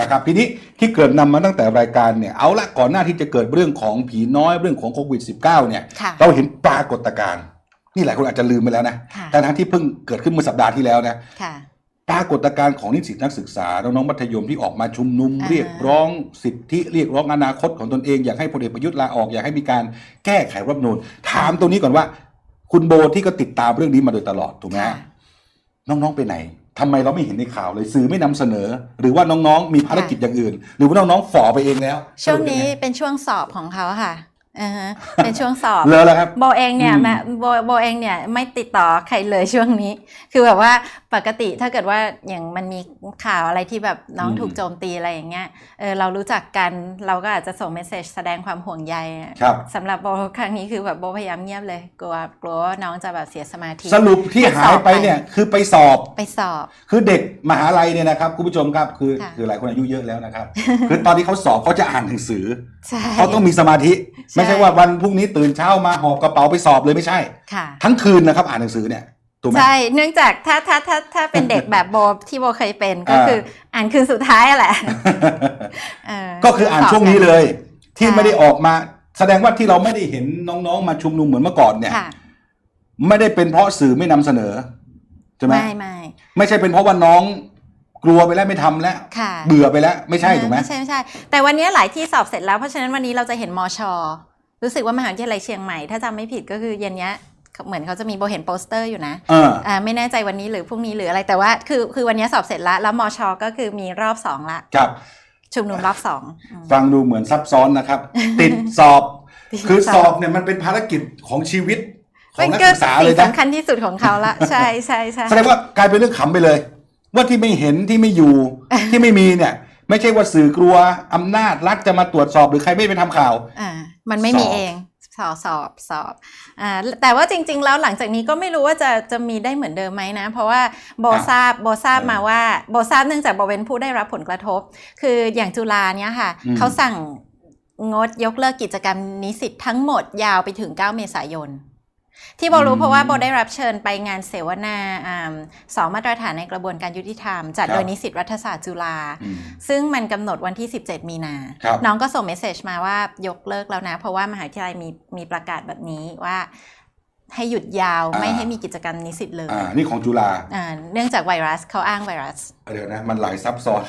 นะครับทีนี้ที่เกิดนำมาตั้งแต่รายการเนี่ยเอาละก่อนหน้าที่จะเกิดเรื่องของผีน้อยเรื่องของโควิด -19 เนี่ยค่ะเราเห็นปรากฏการณ์นี่หลายคนอาจจะลืมไปแล้วนะค่ะแต่ทั้งที่เพิ่งเกิดขึ้นเมื่อสัปดาห์ที่แล้วนะค่ะปรากฏการณ์ของนิสิตนักศึกษาน้องๆมัธยมที่ออกมาชุมนุมอ่าเรียกร้องสิทธิเรียกร้องอนาคตของตนเองอยากให้พลเอกประยุทธ์ลาออกอยากให้มีการแก้ไขรัฐธรรมนูญถามตรงนี้ก่อนว่า คุณโบที่ก็ติดตามเรื่องนี้มาโดยตลอดถูกไหมค่ะฮะน้องๆไปไหน ทำไมเราไม่เห็นในข่าวเลยสื่อไม่นำเสนอ หรือว่าน้องๆ มีภารกิจอย่างอื่น หรือว่าน้องๆฝ่อไปเองแล้วช่วงนี้สรุปยัไเป็นช่วงสอบของเขาค่ะอ่าฮะ เป็นช่วงสอบเลอะแล้วครับโบเองเนี่ยอืมแม่โบโบเองเนี่ยไม่ติดต่อใครเลยช่วงนี้ คือแบบว่าปกติถ้าเกิดว่าอย่างมันมีข่าวอะไรที่แบบน้องอืมถูกโจมตีอะไรอย่างเงี้ยเออเรารู้จักกันเราก็อาจจะส่งเมสเซจแสดงความห่วงใยอะครับสำหรับโบครั้งนี้คือแบบโบพยายามเงียบเลยกลัวกลัวว่าน้องจะแบบเสียสมาธิสรุปที่หายไปเนี่ยคือไปสอบไปสอบ คือเด็กมหาลัยเนี่ยนะครับคุณผู้ชมครับคือค่ะคือหลายคนอายุเยอะแล้วนะครับคือตอนที่เขาสอบเขาจะอ่านหนังสือใช่เขาต้องมีสมาธิใช่ไม่ใช่ว่าวันพรุ่งนี้ตื่นเช้ามาหอบกระเป๋าไปสอบเลยไม่ใช่ ค่ะ ทั้งคืนนะครับอ่านหนังสือเนี่ยถูกไหม ใช่ เนื่องจากถ้าถ้าถ้าถ้าเป็นเด็กแบบโบที่โบเคยเป็นก็อ่าคืออ่านคืนสุดท้ายอะแหละเออก็คืออ่านช่วงนี้เลย ที่ใช่ไม่ได้ออกมา แสดงว่าที่เราไม่ได้เห็นน้องๆ มาชุมนุมเหมือนเมื่อก่อนเนี่ย ค่ะ ไม่ได้เป็นเพราะสื่อไม่นำเสนอใช่ไหมไม่ไม่ ไม่ใช่เป็นเพราะว่าน้องกลัวไปแล้วไม่ทำแล้ว ค่ะเบื่อไปแล้วไม่ใช่ถูกไหม ไม่ใช่ไม่ใช่ แต่วันนี้หลายที่สอบเสร็จแล้วเพราะฉะนั้นวันนี้เราจะเห็นมช รู้สึกว่ามหาวิทยาลัยเชียงใหม่ถ้าจำไม่ผิดก็คือเย็นเนี้ยเหมือนเขาจะมีโบเห็นโปสเตอร์อยู่นะเอออ่าไม่แน่ใจวันนี้หรือพรุ่งนี้หรืออะไรแต่ว่าคือคือวันนี้สอบเสร็จแล้วแล้วมชก็คือมีรอบสองละครับชุมนุมรอบสองอืมฟังดูเหมือนซับซ้อนนะครับ ติดสอบ คือสอบเนี่ยมันเป็นภารกิจของชีวิตของนักศึกษาเลยสิ่งนะสำคัญที่สุดของเขาละใช่ใช่ใช่แสดงว่ากลายเป็นเรื่องขำไปเลย ว่าที่ไม่เห็นที่ไม่อยู่ที่ไม่มีเนี่ย ไม่ใช่ว่าสื่อกลัวอำนาจรัฐจะมาตรวจสอบหรือใครไม่ไปทำข่าว อ่ามันไม่มีสอบเองสอบสอบสอบอ่าแต่ว่าจริง ๆ แล้วหลังจากนี้ก็ไม่รู้ว่าจะจะมีได้เหมือนเดิมไหมนะ เพราะว่าโบทราบโบทราบมาว่าโบทราบเนื่องจากโบเป็นผู้ได้รับผลกระทบ คืออย่างจุฬาเนี่ยค่ะอืม เขาสั่งงดยกเลิกกิจกรรมนิสิตทั้งหมดยาวไปถึง 9 เมษายน ที่โบรู้เพราะว่าโบได้รับเชิญไปงานเสวนาอ่าสองมาตรฐานในกระบวนการยุติธรรม จัดโดยนิสิตรัฐศาสตร์จุฬาอืมซึ่งมันกำหนดวันที่ 17 มีนาครับน้องก็ส่งเมสเซจมาว่ายกเลิกแล้วนะ เพราะว่ามหาวิทยาลัยมีมีประกาศแบบนี้ว่าให้หยุดยาวอ่าไม่ให้มีกิจกรรมนิสิตเลย อ่า นี่ของจุฬาอ่า เนื่องจากไวรัสเขาอ้างไวรัส เดี๋ยวนะ มันหลายซับซ้อน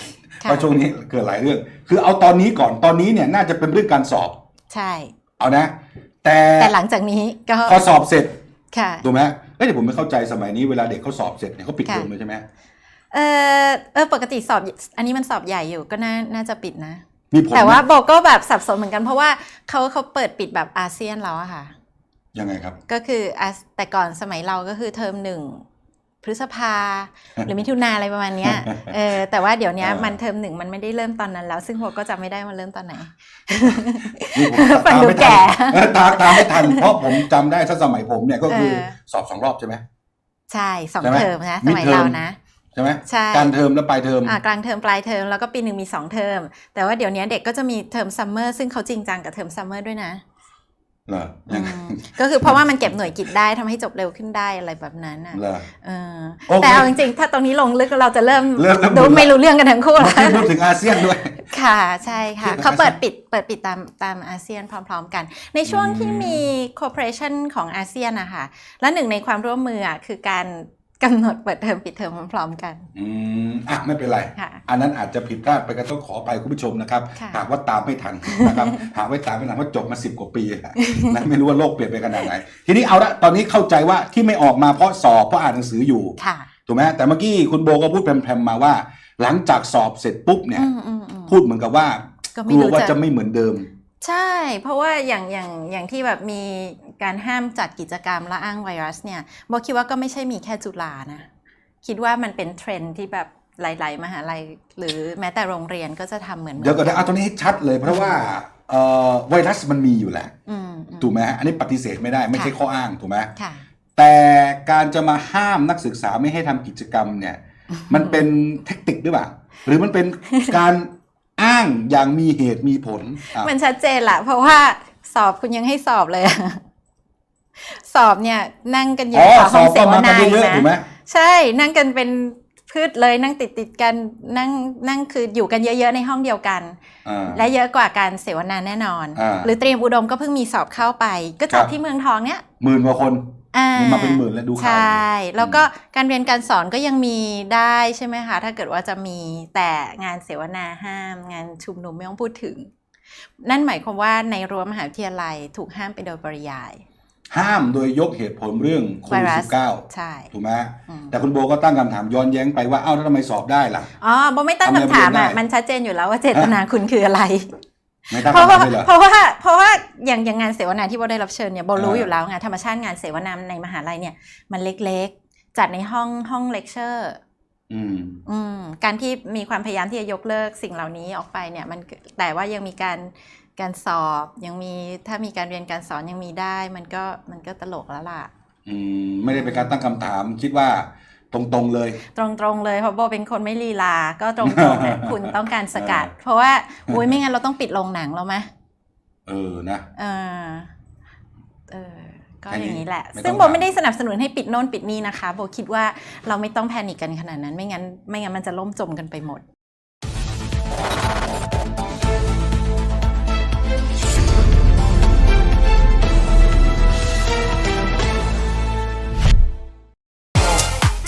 ค่ะเพราะช่วงนี้เกิดหลายเรื่อง คือเอาตอนนี้ก่อน ตอนนี้เนี่ยน่าจะเป็นเรื่องการสอบ ใช่ เอานะ แต่แต่หลังจากนี้ก็พอสอบเสร็จค่ะถูกไหมเอ้ยเดี๋ยวผมไม่เข้าใจสมัยนี้เวลาเด็กเขาสอบเสร็จเนี่ยเขาปิดค่ะเทอมเลยใช่ไหมเออเออปกติสอบอันนี้มันสอบใหญ่อยู่ก็น่าน่าจะปิดนะมีผลแต่ว่าไหมโบก็แบบสับสนเหมือนกันเพราะว่าเขาเขาเปิดปิดแบบอาเซียนแล้วอะค่ะยังไงครับ ก็คืออะแต่ก่อนสมัยเราก็คือเทอมหนึ่ง พฤษภา หรือมิถุนาอะไรประมาณเนี้ยเออแต่ว่าเดี๋ยวเนี้ยเออมันเทอมหนึ่งมันไม่ได้เริ่มตอนนั้นแล้ว ซึ่งโบก็จำไม่ได้มันเริ่มตอนไหนนี่ผมฟังดูไม่แก่ทันเออตามตามไม่ทัน เพราะผมจำได้ถ้าสมัยผมเนี่ยก็คือเออสอบสองรอบใช่ไหมใช่สองใช่ไหมเทอมนะสมัย Midterm เรานะใช่ไหมใช่กลารเทอมแล้วปลายเทอมอ่ากลางเทอมปลายเทอมแล้วก็ปีหนึ่งมีสองเทอมแต่ว่าเดี๋ยวนี้เด็กก็จะมีเทอมซัมเมอร์ซึ่งเขาจริงจังกับเทอมซัมเมอร์ด้วยนะ เหรอยังไงอืมก็คือเพราะว่ามันเก็บหน่วยกิจได้ทำให้จบเร็วขึ้นได้อะไรแบบนั้นอะเหรอเออโอเคแต่เอาจริงๆ ถ้าตรงนี้ลงลึกเราจะเริ่มเริ่มเริ่มดูดูละไม่รู้เรื่องกันทั้งคู่เมื่อแล้วกี้พูดถึงอาเซียนด้วย ค่ะใช่ค่ะคือเขาเปิดปิดเปิดปิดตามตามอาเซียนพร้อม ๆ กัน ในช่วงอืมที่มี cooperation ของอาเซียนนะคะและหนึ่งในความร่วมมืออะคือการ กำหนดเปิดเทอมปิดเทอมพร้อมๆกัน อืมอะไม่เป็นไร ค่ะอันนั้นอาจจะผิดพลาดไปก็ต้องขอไปคุณผู้ชมนะครับค่ะ หากว่าตามไม่ทันนะครับ หากว่าตามไม่ทันเพราะจบมาสิบกว่าปีแล้วนะไม่รู้ว่าโลกเปลี่ยนไปขนาดไหน ทีนี้เอาละตอนนี้เข้าใจว่าที่ไม่ออกมาเพราะสอบเพราะอ่านหนังสืออยู่ ค่ะ ถูกไหมแต่เมื่อกี้คุณโบก็พูดแพรมๆมาว่า หลังจากสอบเสร็จปุ๊บเนี่ย อืมอืมอืมพูดเหมือนกับว่าก็กไม่ลัวรู้ว่าจะจะไม่เหมือนเดิม ใช่ เพราะว่าอย่างอย่างอย่างที่แบบมีการห้ามจัดกิจกรรมและอ้างไวรัสเนี่ยโบคิดว่าก็ไม่ใช่มีแค่จุฬานะ คิดว่ามันเป็นเทรนด์ที่แบบหลาย ๆ มหาลัยหรือแม้แต่โรงเรียนก็จะทำเหมือนเดี๋ยวก่อนนะเอาตรงนี้ให้ชัดเลยเพราะว่าเอ่อไวรัสมันมีอยู่แหละ อืมอืม ถูกไหมฮะอันนี้ปฏิเสธไม่ได้ไม่ใช่ค่ะ ข้ออ้างถูกไหมค่ะ แต่การจะมาห้ามนักศึกษาไม่ให้ทำกิจกรรมเนี่ย มันเป็นเทคนิคหรือเปล่า หรือมันเป็นการ อ้างอย่างมีเหตุมีผลอะมันชัดเจนละเพราะว่าสอบคุณยังให้สอบเลยอะสอบเนี่ยนั่งกันเยอ๋อะอกว่าสห้อองบเสก็วมากันนาอีกเยอะๆถูกไหมนะใช่นั่งกันเป็นพืชเลยนั่งติดติดๆกันนั่งนั่งคืออยู่กันเยอะๆในห้องเดียวกัน อ่า และเยอะกว่าการเสวนาแน่นอน อ่าหรือเตรียมอุดมก็เพิ่งมีสอบเข้าไป ก็จัดครับ ที่เมืองทองเนี่ยหมื่นกว่าคนอ่า มีมาเป็นหมื่นแล้วดูข่าวใช่อยู่แล้วก็การเรียนการสอนก็ยังมีได้ใช่ไหมคะ ถ้าเกิดว่าจะมีแต่งานเสวนาห้าม งานชุมนุมไม่ต้องพูดถึง นั่นหมายความว่าในรั้วมหาวิทยาลัยถูกห้ามไปโดยปริยาย ห้ามโดยยกเหตุผลเรื่องโควิดไวรัสสิบเก้าใช่ถูกไหมอืมแต่คุณโบก็ตั้งคำถามย้อนแย้งไปว่าเอ้าแล้วทำไมสอบได้ล่ะอ๋อโบไม่ตั้งทำไมคำถามเรียนอะได้มันชัดเจนอยู่แล้วว่าเจตนาคุณคืออะไร ไม่ตั้งเพราะคำว่าถามเลยเหรอ เพราะว่าเพราะว่าอย่างอย่างงานเสวนาที่โบได้รับเชิญเนี่ยโบรู้อ่า อยู่แล้วไงธรรมชาติงานเสวนาในมหาลัยเนี่ยมันเล็กๆ จัดในห้องห้องเลคเชอร์อืม อืมการที่มีความพยายามที่จะยกเลิกสิ่งเหล่านี้ออกไปเนี่ยมันแต่ว่ายังมีการการสอบยังมีถ้ามีการเรียนการสอนยังมีได้ มันก็มันก็ตลกแล้วล่ะ อืมไม่ได้เป็นการตั้งคำถาม คิดว่า ตรงๆเลย ตรงๆเลยเพราะโบเป็นคนไม่ลีลา ก็ตรงๆเนี่ยคุณต้องการสกัด เพราะว่าอุ้ยไม่งั้นเราต้องปิดโรงหนังแล้วไหมเออนะเออเออก็แค่นี้อย่างนี้แหละไม่ต้องซึ่งโบถามไม่ได้สนับสนุนให้ปิดโน่นปิดนี่นะคะ โบคิดว่าเราไม่ต้องแพนิคกันขนาดนั้น ไม่งั้น ไม่งั้นมันจะล่มจมกันไปหมด